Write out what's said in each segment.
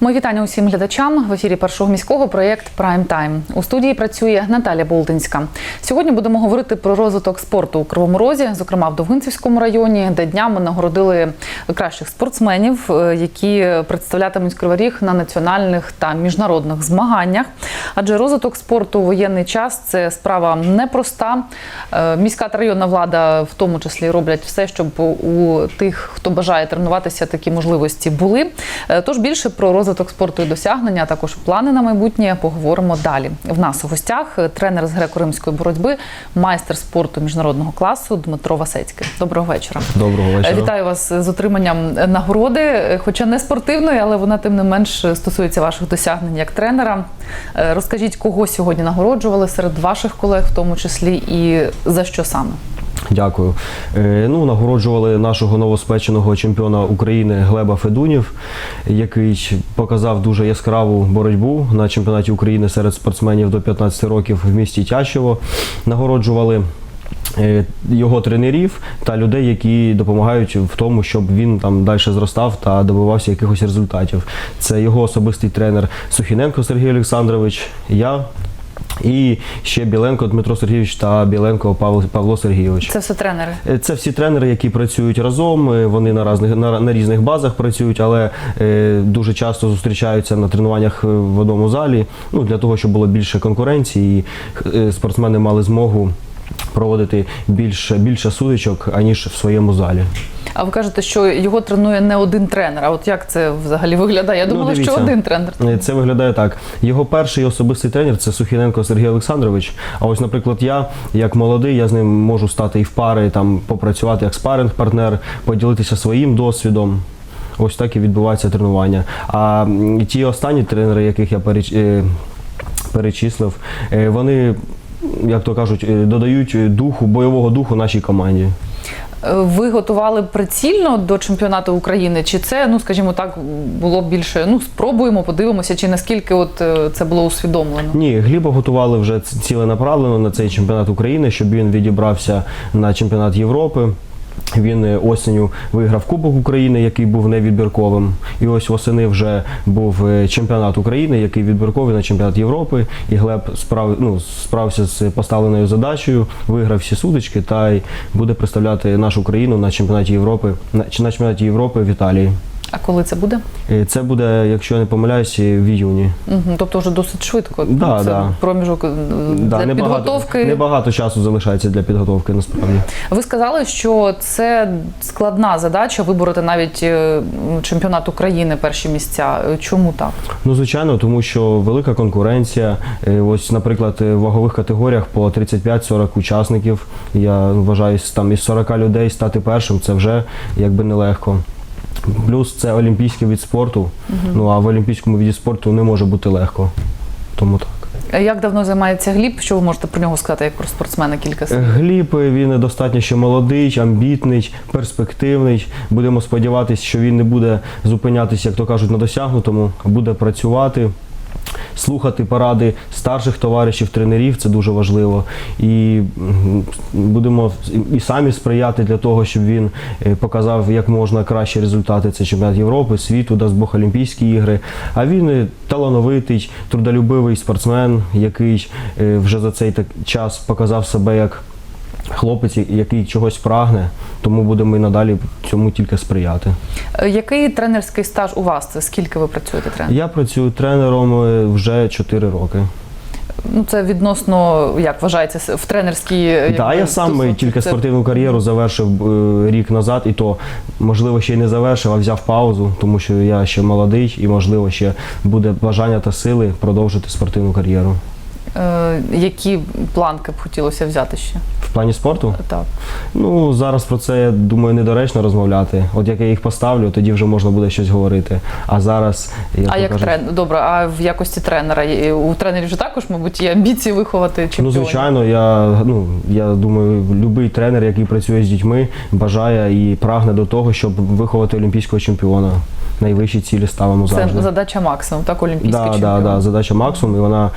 Мої вітання усім глядачам в ефірі першого міського проєкт Прайм Тайм. У студії працює Наталя Болтинська. Сьогодні будемо говорити про розвиток спорту у Кривому Розі, зокрема в Довгинцівському районі, де днями нагородили кращих спортсменів, е, які представлятимуть Кривий Ріг на національних та міжнародних змаганнях. Адже розвиток спорту у воєнний час це справа непроста. Е, Міська та районна влада в тому числі роблять все, щоб у тих, хто бажає тренуватися, такі можливості були. Е, Тож більше про розвиток спорту і досягнення, а також плани на майбутнє поговоримо далі. В нас у гостях тренер з греко-римської боротьби, майстер спорту міжнародного класу Дмитро Васецький. Доброго вечора. Доброго вечора. Вітаю вас з отриманням нагороди, хоча не спортивної, але вона тим не менш стосується ваших досягнень як тренера. Е, Розкажіть, кого сьогодні нагороджували серед ваших колег, в тому числі, і за що саме? Дякую. Е, ну, нагороджували нашого новоспеченого чемпіона України Глеба Федунів, який показав дуже яскраву боротьбу на чемпіонаті України серед спортсменів до 15 років в місті Тячево. Нагороджували. е, Його тренерів та людей, які допомагають в тому, щоб він там далі зростав та добивався якихось результатів. Це його особистий тренер Сухіненко Сергій Олександрович, я і ще Біленко Дмитро Сергійович та Біленко Павло, Павло Сергійович. Це все тренери. Е, Це всі тренери, які працюють разом. е, Вони на різних на, на різних базах працюють, але е, дуже часто зустрічаються на тренуваннях е, в одному залі. Ну для того, щоб було більше конкуренції, і е, спортсмени мали змогу проводити більше більше сутичок аніж в своєму залі. А ви кажете, що його тренує не один тренер. А от як це взагалі виглядає? Я Ну, думала, що один тренер. Е, Це виглядає так. Його перший особистий тренер це Сухіненко Сергій Олександрович. А ось, наприклад, я, як молодий, я з ним можу стати і в пари, там попрацювати як спаринг-партнер, поділитися своїм досвідом. Ось так і відбувається тренування. А ті останні тренери, яких я е, перечислив, е, вони, як то кажуть, е, додають духу, бойового духу нашій команді. Е, Ви готували прицільно до чемпіонату України? Чи це, ну скажімо так, було більше? Ну спробуємо, подивимося, чи наскільки от е, це було усвідомлено? Ні, Гліба готували вже ціленаправлено на цей чемпіонат України, щоб він відібрався на чемпіонат Європи. Він е, осінню виграв Кубок України, який був невідбірковим. І ось восени вже був е, чемпіонат України, який відбірковий на чемпіонат Європи. І Глеб справ, ну, справився з поставленою задачею, виграв всі судочки та й буде представляти нашу країну на чемпіонаті Європи, на, чи на чемпіонаті Європи в Італії. А коли це буде? Е, Це буде, якщо я не помиляюсь, в іюні. Угу, тобто вже досить швидко. Да, це да. проміжок е, для небагато- підготовки. Небагато часу залишається для підготовки, насправді. Ви сказали, що це складна задача вибороти навіть е, чемпіонат України перші місця. Чому так? Ну, звичайно, тому що велика конкуренція. Ось, наприклад, в вагових категоріях по 35-40 учасників. Я вважаю, там із 40 людей стати першим це вже якби нелегко. Плюс це олімпійський від спорту. Ну а в олімпійському віді спорту не може бути легко. Тому так. А Як давно займається Гліб? Що ви можете про нього сказати як про спортсмена кілька слів? Гліб е, він достатньо ще молодий, амбітний, перспективний. Будемо сподіватися, що він не буде зупинятися, як то кажуть, на досягнутому, а буде працювати. Слухати поради старших товаришів, тренерів це дуже важливо. І будемо і самі сприяти для того, щоб він е, показав як можна кращі результати. Це чемпіонат Європи, світу, дасть Бог Олімпійські ігри. А він талановитий, трудолюбивий спортсмен, який е, вже за цей час показав себе як хлопець, який чогось прагне. Тому будемо і надалі цьому тільки сприяти. Е, Який тренерський стаж у вас? Це скільки ви працюєте тренером? Я працюю тренером е, вже 4 роки. Ну це відносно як вважається в тренерській. е, Так, якби, я сам стосунки? тільки Це- спортивну кар'єру завершив е, рік назад, і то можливо ще й не завершив, а взяв паузу, тому що я ще молодий і можливо ще буде бажання та сили продовжити спортивну кар'єру. Е, Які планки б хотілося взяти ще? В плані спорту? Так. Ну зараз про це я думаю недоречно розмовляти. От як я їх поставлю, тоді вже можна буде щось говорити. А зараз я А як трен... Добре, а в якості тренера у тренерів же також, мабуть, є амбіції виховати Ну, звичайно, я ну я думаю, будь-який тренер, який працює з дітьми, бажає і прагне до того, щоб виховати олімпійського чемпіона. Найвищі цілі ставимо Це завжди. задача максимум, так, олімпійський Да, чемпіон. да, да, задача максимум, і вона,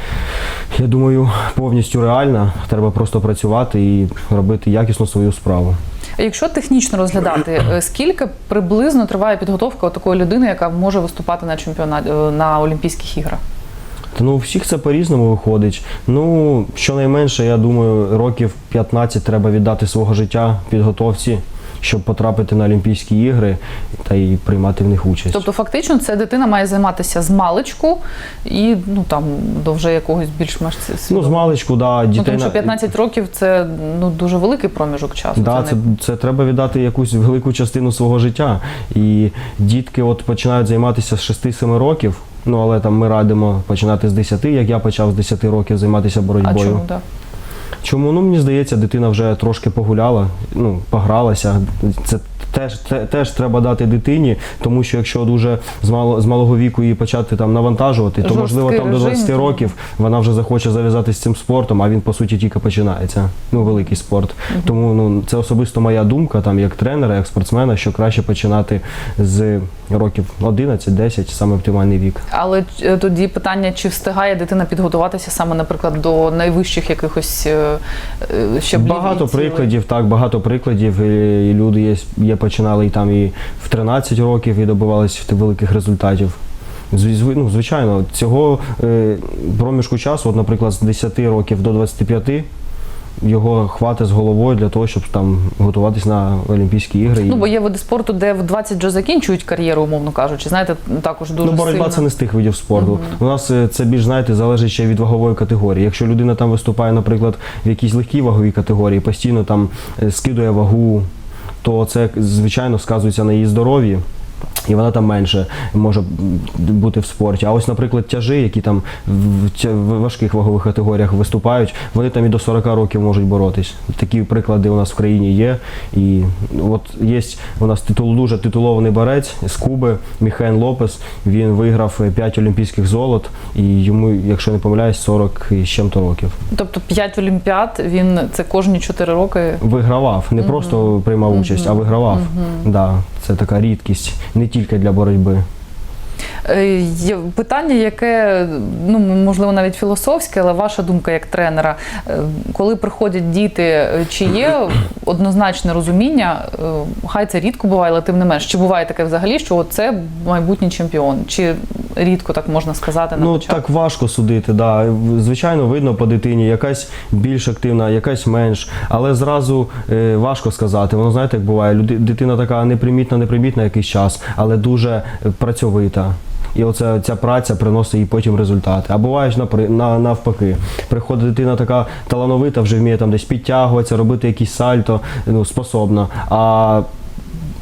я думаю, повністю реальна. Треба просто працювати і робити якісно свою справу. Якщо технічно розглядати, е, скільки приблизно триває підготовка такої людини, яка може виступати на чемпіонаті е, на Олімпійських іграх? Та ну всіх це по-різному виходить. Ну, щонайменше, я думаю, років 15 треба віддати свого життя підготовці, щоб потрапити на Олімпійські ігри та й приймати в них участь. Тобто, фактично, ця дитина має займатися з маличку і ну там до вже якогось більш-менш ну, з маличку, да, Ну, дітей. тому що 15 років це ну дуже великий проміжок часу. Да, це, не- це треба віддати якусь велику частину свого життя. І дітки от починають займатися з 6-7 років. Ну, але там ми радимо починати з 10, як я почав з 10 років займатися А боротьбою. чому так? Чому? Ну, мені здається, дитина вже трошки погуляла, ну, погралася. Це теж, те, теж треба дати дитині, тому що якщо дуже з, мало, з малого віку її почати там навантажувати, то Жорсткий можливо там до режим, 20 років вона вже захоче зав'язати з цим спортом, а він по суті тільки починається. Ну, великий спорт. Тому ну, це особисто моя думка, там як тренера, як спортсмена, що краще починати з років 11-10, саме оптимальний вік. Але е, тоді питання, чи встигає дитина підготуватися саме, наприклад, до найвищих якихось е, е, щаблів? Багато прикладів, так, багато прикладів. І люди є, є починали і там і в 13 років і добивались великих результатів. Ну, звичайно, цього е, проміжку часу, от, наприклад, з 10 років до 25, його хватить з головою для того, щоб там готуватись на Олімпійські ігри. Ну, бо є види спорту, де в 20 вже закінчують кар'єру, умовно кажучи. Знаєте, також дуже Ну, боротьба сильно. це не з тих видів спорту. У нас е, це більш знаєте залежить ще від вагової категорії. Якщо людина там виступає, наприклад, в якійсь легкій ваговій категорії, постійно там е, скидує вагу, то це звичайно сказується на її здоров'ї. І вона там менше може бути в спорті. А ось, наприклад, тяжі, які там в важких вагових категоріях виступають, вони там і до 40 років можуть боротись. Такі приклади у нас в країні є. І от є у нас титул, дуже титулований борець з Куби Міхайн Лопес. Він виграв 5 олімпійських золот, і йому, якщо не помиляюсь, 40 з чим-то років. Тобто 5 олімпіад, він це кожні 4 роки. Вигравав, не просто приймав участь, а вигравав. Да, це така рідкість, не тільки для боротьби. Е, Є питання, яке ну можливо навіть філософське, але ваша думка як тренера, Е, коли приходять діти, е, чи є однозначне розуміння? Хай це рідко буває, але тим не менш, чи буває таке взагалі, що це майбутній чемпіон, чи рідко так можна сказати на Ну початку? так важко судити. Да. Звичайно, видно по дитині, якась більш активна, якась менш, але зразу е, важко сказати. Воно знаєте, як буває, люди, дитина така непримітна, непримітна якийсь час, але дуже е, працьовита. І оця ця праця приносить їй потім результати. А буває ж на, навпаки. Приходить дитина така талановита, вже вміє там десь підтягуватися, робити якісь сальто, ну, способна. А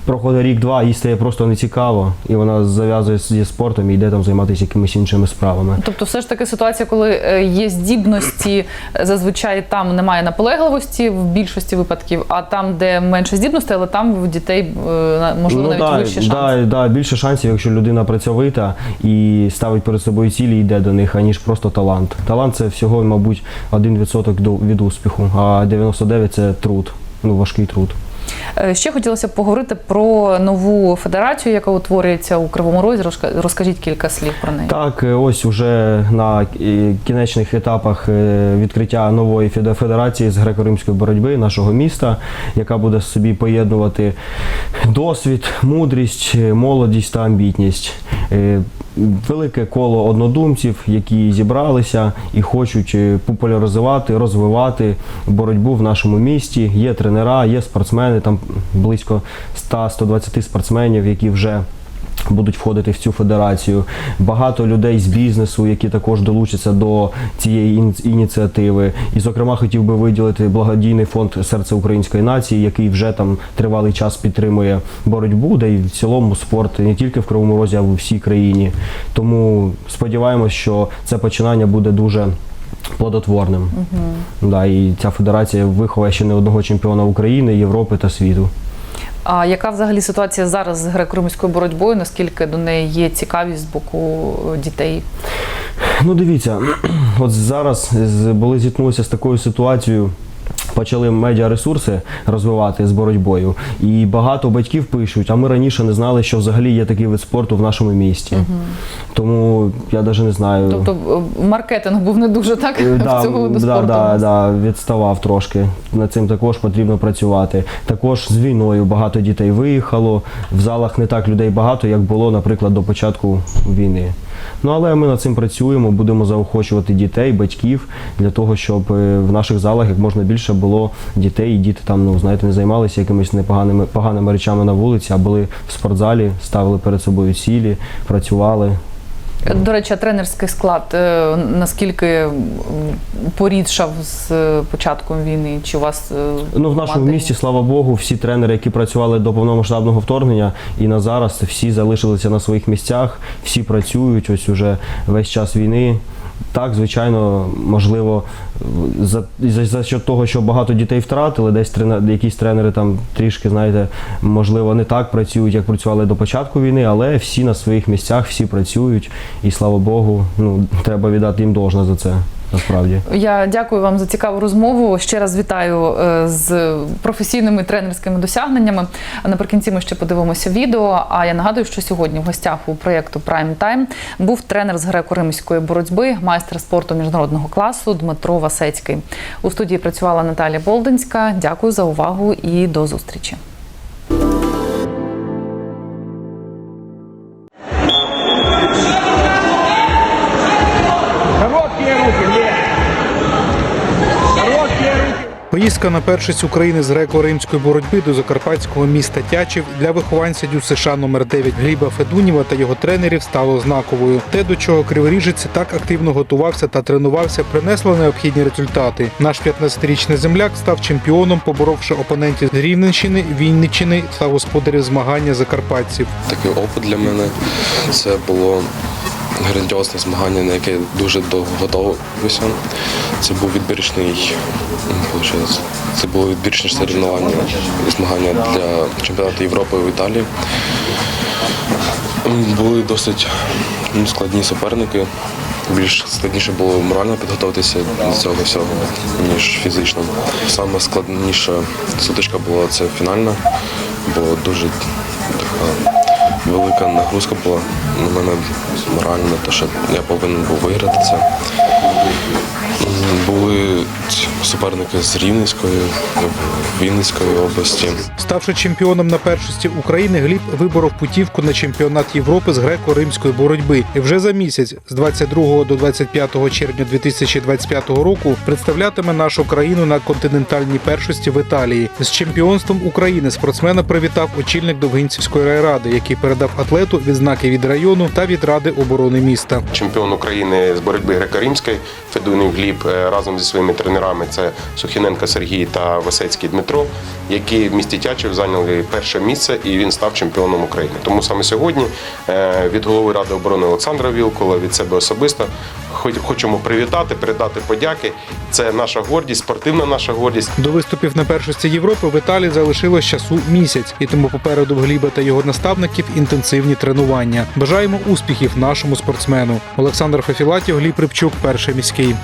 проходить рік-два, їй стає просто нецікаво, і вона зав'язує зі спортом і йде там займатися якимись іншими справами. Тобто, все ж таки ситуація, коли е, є здібності, е, зазвичай там немає наполегливості в більшості випадків, а там, де менше здібностей, але там в дітей е, можливо навіть да, вищі шанси. да, да, більше шансів, якщо людина працьовита і ставить перед собою цілі і йде до них, аніж просто талант. Талант це всього, мабуть, 1% до- від успіху, а 99% це труд, ну важкий труд. Е, Ще хотілося б поговорити про нову федерацію, яка утворюється у Кривому Розі. Розка- Розкажіть кілька слів про неї. Так, е, ось уже на е, кінечних етапах відкриття нової феде- федерації з греко-римської боротьби нашого міста, яка буде собі поєднувати досвід, мудрість, молодість та амбітність. Велике коло однодумців, які зібралися і хочуть е, популяризувати, розвивати боротьбу в нашому місті. Є тренера, є спортсмени, там близько 100-120 спортсменів, які вже будуть входити в цю федерацію. Багато людей з бізнесу, які також долучаться до цієї ініціативи. І, зокрема, хотів би виділити благодійний фонд серце української нації, який вже там тривалий час підтримує боротьбу, де і в цілому спорт не тільки в Кривому Розі, а у всій країні. Тому сподіваємось, що це починання буде дуже. Плодотворним. Да, і ця федерація виховує ще не одного чемпіона України, Європи та світу. А яка взагалі ситуація зараз з греко-римською боротьбою? Наскільки до неї є цікавість з боку е, дітей? Ну, дивіться, от зараз були зіткнулися з такою ситуацією. Почали медіаресурси розвивати з боротьбою. І багато батьків пишуть, а ми раніше не знали, що взагалі є такий вид спорту в нашому місті. Тому я навіть не знаю. Тобто е, маркетинг був не дуже так Е, в цього виду да, спорту. да, да, відставав трошки. Над цим також потрібно працювати. Також з війною багато дітей виїхало. В залах не так людей багато, як було, наприклад, до початку війни. Ну але ми над цим працюємо, будемо заохочувати дітей, батьків для того, щоб е, в наших залах як можна більше було дітей, і діти там, ну знаєте, не займалися якимись непоганими поганими речами на вулиці, а були в спортзалі, ставили перед собою цілі, працювали. До речі, тренерський склад е, наскільки порідшав з е, початком війни? Чи у вас е, Ну, в нашому мати? місті, слава Богу, всі тренери, які працювали до повномасштабного вторгнення, і на зараз всі залишилися на своїх місцях, всі працюють ось уже весь час війни. Так, звичайно, можливо, за, за, за счет того, що багато дітей втратили, десь тренер, якісь тренери там трішки, знаєте, можливо, не так працюють, як працювали до початку війни, але всі на своїх місцях, всі працюють, і слава Богу, ну, треба віддати їм должне за це, насправді. Я дякую вам за цікаву розмову. Ще раз вітаю е, з професійними тренерськими досягненнями. Наприкінці ми ще подивимося відео. А я нагадую, що сьогодні в гостях у проєкту Prime Time був тренер з греко-римської боротьби, майстер спорту міжнародного класу Дмитро Васецький. У студії працювала Наталія Болдинська. Дякую за увагу і до зустрічі. Руки, Поїздка на першість України з греко-римської боротьби до закарпатського міста Тячів для вихованця ДЮСШ номер 9 Гліба Федуніва та його тренерів стало знаковою. Те, до чого криворіжець так активно готувався та тренувався, принесло необхідні результати. Наш 15-річний земляк став чемпіоном, поборовши опонентів з Рівненщини, Вінниччини та господарів змагання закарпатців. такий опит для мене. Це було грандіозне змагання, на яке дуже довго готувався. Це був виходить, це було відбірочне соревнування, змагання для чемпіонату Європи в Італії. Були досить складні суперники. Більш складніше було морально підготуватися до цього всього, ніж фізично. Саме складніша сутичка була це фінальна, бо дуже така велика нагрузка була на мене морально, те, що я повинен був виграти це. Були суперники з Рівненської, Вінницької області. Ставши чемпіоном на першості України, Гліб виборов путівку на чемпіонат Європи з греко-римської боротьби. І вже за місяць, з 22 до 25 червня 2025 року, представлятиме нашу країну на континентальній першості в Італії. З чемпіонством України спортсмена привітав очільник Довгинцівської райради, який передав атлету відзнаки від району та від ради оборони міста. чемпіон України з боротьби греко-римської Федунів Гліб е, разом зі своїми тренерами це Сухіненко Сергій та Васецький Дмитро, які в місті Тячів зайняли перше місце і він став чемпіоном України. Тому саме сьогодні е, від голови ради оборони Олександра Вілкола від себе особисто хочемо привітати, передати подяки. Це наша гордість, спортивна наша гордість. До виступів на першості Європи в Італії залишилось часу місяць, і тому попереду Гліба та його наставників інтенсивні тренування. Бажаємо успіхів нашому спортсмену. Олександр Фефілатів, Гліб Рибчук, перший міський.